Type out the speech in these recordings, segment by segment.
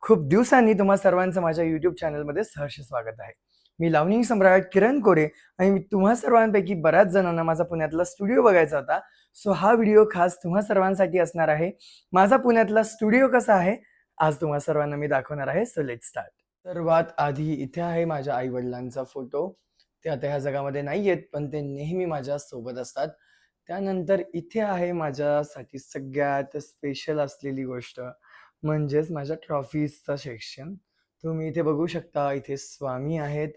खूप दिवसांनी तुम्हा सर्वांचं माझ्या युट्यूब चॅनलमध्ये सहर्ष स्वागत आहे. मी लावणी सम्राट किरण कोरे आणि मी तुम्हा सर्वांपैकी बऱ्याच जणांना माझा पुण्यातला स्टुडिओ बघायचा होता. सो हा व्हिडिओ खास तुम्हा सर्वांसाठी असणार आहे. माझा पुण्यातला स्टुडिओ कसा आहे? आज तुम्हा सर्वांना मी दाखवणार आहे. सो लेट स्टार्ट सर्वात आधी इथे आहे माझ्या आई वडिलांचा फोटो ते आता ह्या जगामध्ये नाही आहेत पण ते नेहमी माझ्या सोबत असतात. त्यानंतर इथे आहे माझ्यासाठी सगळ्यात स्पेशल असलेली गोष्ट. म्हणजेच माझ्या ट्रॉफीजचा सेक्शन. तुम्ही इथे बघू शकता इथे स्वामी आहेत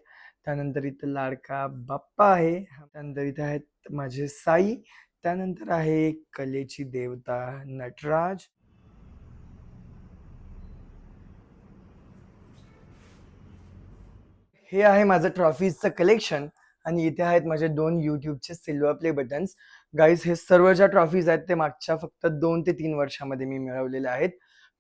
त्यानंतर इथं लाडका बाप्पा आहे त्यानंतर इथे आहेत माझे साई त्यानंतर आहे कलेची देवता नटराज. हे आहे माझं ट्रॉफीजचं कलेक्शन आणि इथे आहेत माझे दोन युट्यूबचे सिल्वर प्ले बटन्स. गाईज हे सर्व ज्या ट्रॉफीज आहेत ते मागच्या फक्त दोन ते तीन वर्षामध्ये मी मिळवलेले आहेत.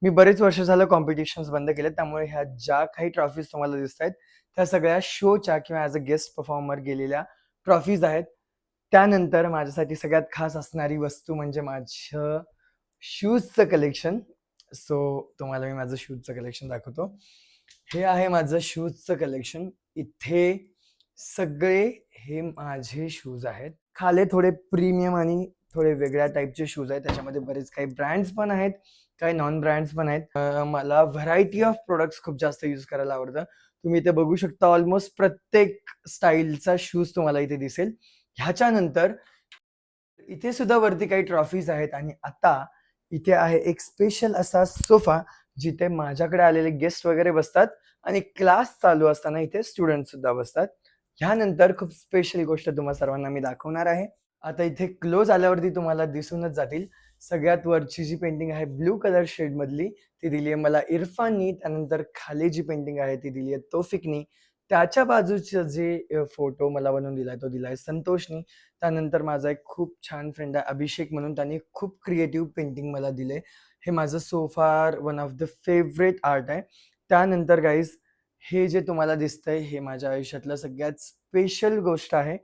मी बरेच वर्ष झालं कॉम्पिटिशन्स बंद केले त्यामुळे ह्या ज्या काही ट्रॉफीज तुम्हाला दिसत आहेत त्या सगळ्या शोच्या किंवा ॲज अ गेस्ट परफॉर्मर गेलेल्या ट्रॉफीज आहेत. त्यानंतर माझ्यासाठी सगळ्यात खास असणारी वस्तू म्हणजे माझं शूजचं कलेक्शन सो तुम्हाला मी माझं शूजचं कलेक्शन दाखवतो. हे आहे माझं शूजचं कलेक्शन इथे सगळे हे माझे शूज आहेत. खाले थोडे प्रीमियम आणि थोडे वेगळ्या टाईपचे शूज आहेत. त्याच्यामध्ये बरेच काही ब्रँड्स पण आहेत काही नॉन ब्रँड्स पण आहेत. मला व्हरायटी ऑफ प्रोडक्ट्स खूप जास्त यूज करायला आवडतं. तुम्ही इथे बघू शकता ऑलमोस्ट प्रत्येक स्टाईलचा शूज तुम्हाला इथे दिसेल. ह्याच्यानंतर इथे सुद्धा वरती काही ट्रॉफीज आहेत आणि आता इथे आहे एक स्पेशल असा सोफा जिथे माझ्याकडे आलेले गेस्ट वगैरे बसतात आणि क्लास चालू असताना इथे स्टुडंट सुद्धा बसतात. ह्यानंतर खूप स्पेशल गोष्ट तुम्हा सर्वांना मी दाखवणार आहे. आता इथे क्लोज आल्यावरती तुम्हाला दिसूनच जातील. सगळ्यात वरची जी पेंटिंग आहे ब्लू कलर शेड मधली ती दिली आहे मला इरफाननी. त्यानंतर खाली जी पेंटिंग आहे ती दिली आहे तोफिकनी. त्याच्या बाजूचा जे फोटो मला बनवून दिलाय तो दिलाय संतोषनी. त्यानंतर माझा एक खूप छान फ्रेंड आहे अभिषेक म्हणून त्यांनी खूप क्रिएटिव्ह पेंटिंग मला दिले. हे माझं so far one of the favourite art आहे. त्यानंतर गाईज हे जे तुम्हाला दिसतंय हे माझ्या आयुष्यातलं सगळ्यात स्पेशल गोष्ट आहे.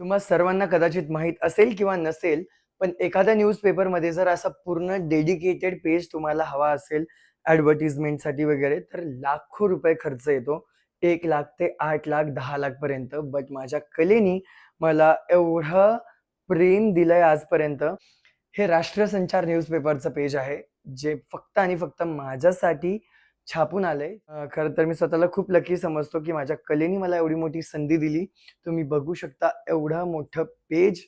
तुम्हा सर्वांना कदाचित माहीत असेल किंवा नसेल पण एखाद्या न्यूजपेपरमध्ये जर असा पूर्ण डेडिकेटेड पेज तुम्हाला हवा असेल ॲडव्हर्टिजमेंटसाठी वगैरे तर लाखो रुपये खर्च येतो. एक लाख ते आठ लाख दहा लाखपर्यंत बट माझ्या कलेनी मला एवढं प्रेम दिलंय आजपर्यंत. हे राष्ट्रसंचार न्यूजपेपरचं पेज आहे जे फक्त आणि फक्त माझ्यासाठी छापून आलंय. खरं तर मी स्वतःला खूप लकी समजतो की माझ्या कलेनी मला एवढी मोठी संधी दिली. तुम्ही बघू शकता एवढं मोठं पेज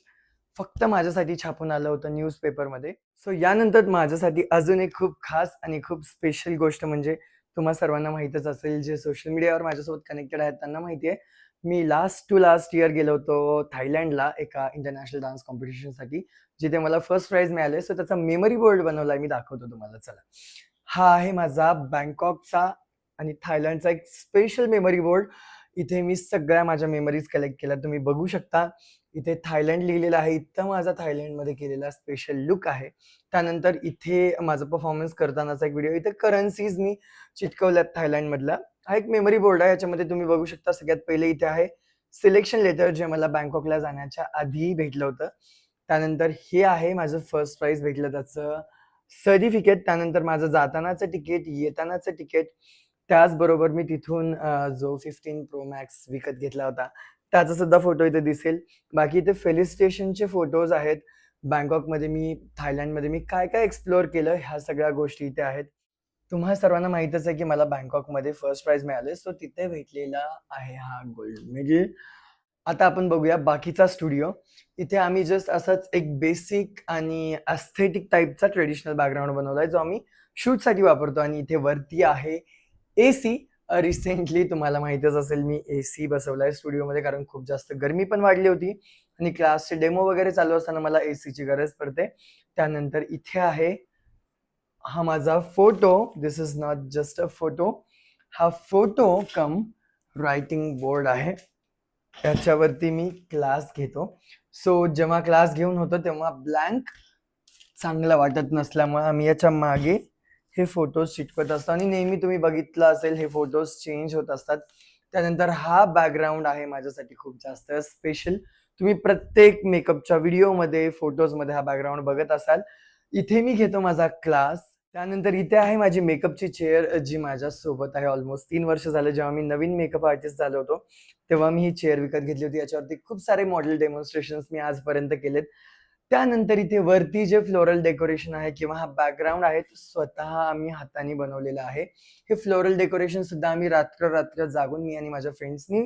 फक्त माझ्यासाठी छापून आलं होतं न्यूजपेपरमध्ये सो यानंतर माझ्यासाठी अजून एक खूप खास आणि खूप स्पेशल गोष्ट म्हणजे तुम्हा सर्वांना माहीतच असेल जे सोशल मीडियावर माझ्यासोबत कनेक्टेड आहेत त्यांना माहिती आहे. मी लास्ट टू लास्ट इयर गेलो होतो थायलंडला एका इंटरनॅशनल डान्स कॉम्पिटिशनसाठी जिथे मला फर्स्ट प्राईज मिळाले सो त्याचा मेमरी बोर्ड बनवलाय मी दाखवतो तुम्हाला. चला. हा आहे माझा बँकॉकचा आणि थायलंडचा एक स्पेशल मेमरी बोर्ड इथे मी सगळ्या माझ्या मेमरीज कलेक्ट केल्या. तुम्ही बघू शकता इथे थायलंड लिहिलेलं आहे. इथं माझा थायलंडमध्ये केलेला स्पेशल लुक आहे. त्यानंतर इथे माझा परफॉर्मन्स करतानाचा एक व्हिडिओ इथे करन्सीज मी चिटकवल्यात थायलंडमधला. हा एक मेमरी बोर्ड आहे. याच्यामध्ये तुम्ही बघू शकता सगळ्यात पहिले इथे आहे सिलेक्शन लेटर जे मला बँकॉकला जाण्याच्या आधी भेटलं होतं. त्यानंतर हे आहे माझं फर्स्ट प्राईज भेटलं त्याचं. सर्टिफिकेट त्यानंतर माझं जातानाचं तिकीट येतानाचं तिकीट त्याचबरोबर मी तिथून जो फिफ्टीन प्रो मॅक्स विकत घेतला होता त्याचा सुद्धा फोटो इथे दिसेल. बाकी इथे फेलिस्टेशनचे फोटोज आहेत. बँकॉकमध्ये मी थायलंडमध्ये मी काय काय एक्सप्लोअर केलं ह्या सगळ्या गोष्टी इथे आहेत. तुम्हा सर्वांना माहीतच आहे की मला बँकॉकमध्ये फर्स्ट प्राईज मिळाले सो तिथे भेटलेला आहे हा गोल्ड मेडल आता आपण बघूया बाकीचा स्टुडिओ. इथे आम्ही जस्ट असाच एक बेसिक आणि अस्थेटिक टाईपचा ट्रेडिशनल बॅकग्राऊंड बनवलाय जो आम्ही शूटसाठी वापरतो. आणि इथे वरती आहे ए सी रिसेंटली तुम्हाला माहीतच असेल मी ए सी बसवलाय स्टुडिओमध्ये कारण खूप जास्त गर्मी पण वाढली होती. आणि क्लासचे डेमो वगैरे चालू असताना मला ए सीची गरज पडते. त्यानंतर इथे आहे हा माझा photo this is not just a photo हा फोटो कम रायटिंग बोर्ड आहे. त्याच्यावरती मी क्लास घेतो. सो जेव्हा क्लास घेऊन होतो तेव्हा ब्लँक चांगला वाटत नसल्यामुळे आम्ही याच्या मागे हे फोटोज चिटकवत असतो. आणि नेहमी तुम्ही बघितलं असेल हे फोटोज चेंज होत असतात. त्यानंतर हा बॅकग्राऊंड आहे माझ्यासाठी खूप जास्त स्पेशल तुम्ही प्रत्येक मेकअपच्या व्हिडिओमध्ये फोटोजमध्ये हा बॅकग्राऊंड बघत असाल. इथे मी घेतो माझा क्लास त्यानंतर इथे आहे माझी मेकअपची चेअर जी माझ्यासोबत आहे. ऑलमोस्ट तीन वर्ष झाले जेव्हा मी नवीन मेकअप आर्टिस्ट झालो होतो तेव्हा मी ही चेअर विकत घेतली होती. याच्यावरती खूप सारे मॉडेल डेमॉन्स्ट्रेशन्स मी आजपर्यंत केलेत. त्यानंतर इथे वरती जे फ्लोरल डेकोरेशन आहे किंवा हा बॅकग्राऊंड आहे तो स्वतः आम्ही हाताने बनवलेला आहे. हे फ्लोरल डेकोरेशन सुद्धा आम्ही रात्र रात्र जागून मी आणि माझ्या फ्रेंड्सनी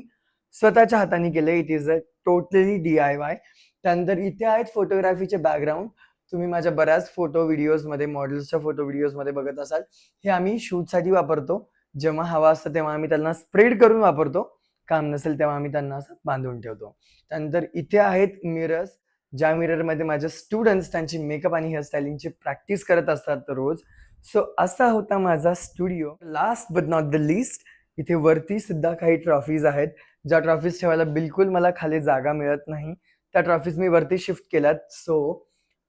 स्वतःच्या हाताने केले it is a totally D I Y त्यानंतर इथे आहेत फोटोग्राफीचे बॅकग्राऊंड तुम्ही माझ्या बऱ्याच फोटो व्हिडिओजमध्ये मॉडेल्सच्या फोटो व्हिडिओजमध्ये बघत असाल हे आम्ही शूटसाठी वापरतो. जेव्हा हवा असतं तेव्हा आम्ही त्यांना स्प्रेड करून वापरतो. काम नसेल तेव्हा आम्ही त्यांना असं बांधून ठेवतो. त्यानंतर इथे आहेत मिरर्स ज्या मिररमध्ये माझ्या स्टुडंट्स त्यांची मेकअप आणि हेअरस्टाईलिंगची प्रॅक्टिस करत असतात रोज. सो असा होता माझा studio last but not the least इथे वरती सुद्धा काही ट्रॉफीज आहेत. ज्या ट्रॉफीज ठेवायला बिलकुल मला खाली जागा मिळत नाही. त्या ट्रॉफीज मी वरती शिफ्ट केल्यात. सो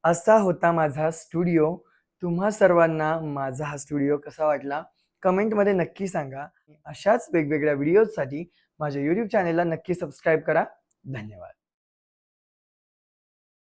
असा होता माझा स्टुडिओ. तुम्हा सर्वांना माझा हा स्टुडिओ कसा वाटला? कमेंटमध्ये नक्की सांगा. अशाच वेगवेगळ्या व्हिडिओजसाठी माझ्या यूट्यूब चॅनेलला नक्की सबस्क्राईब करा. धन्यवाद.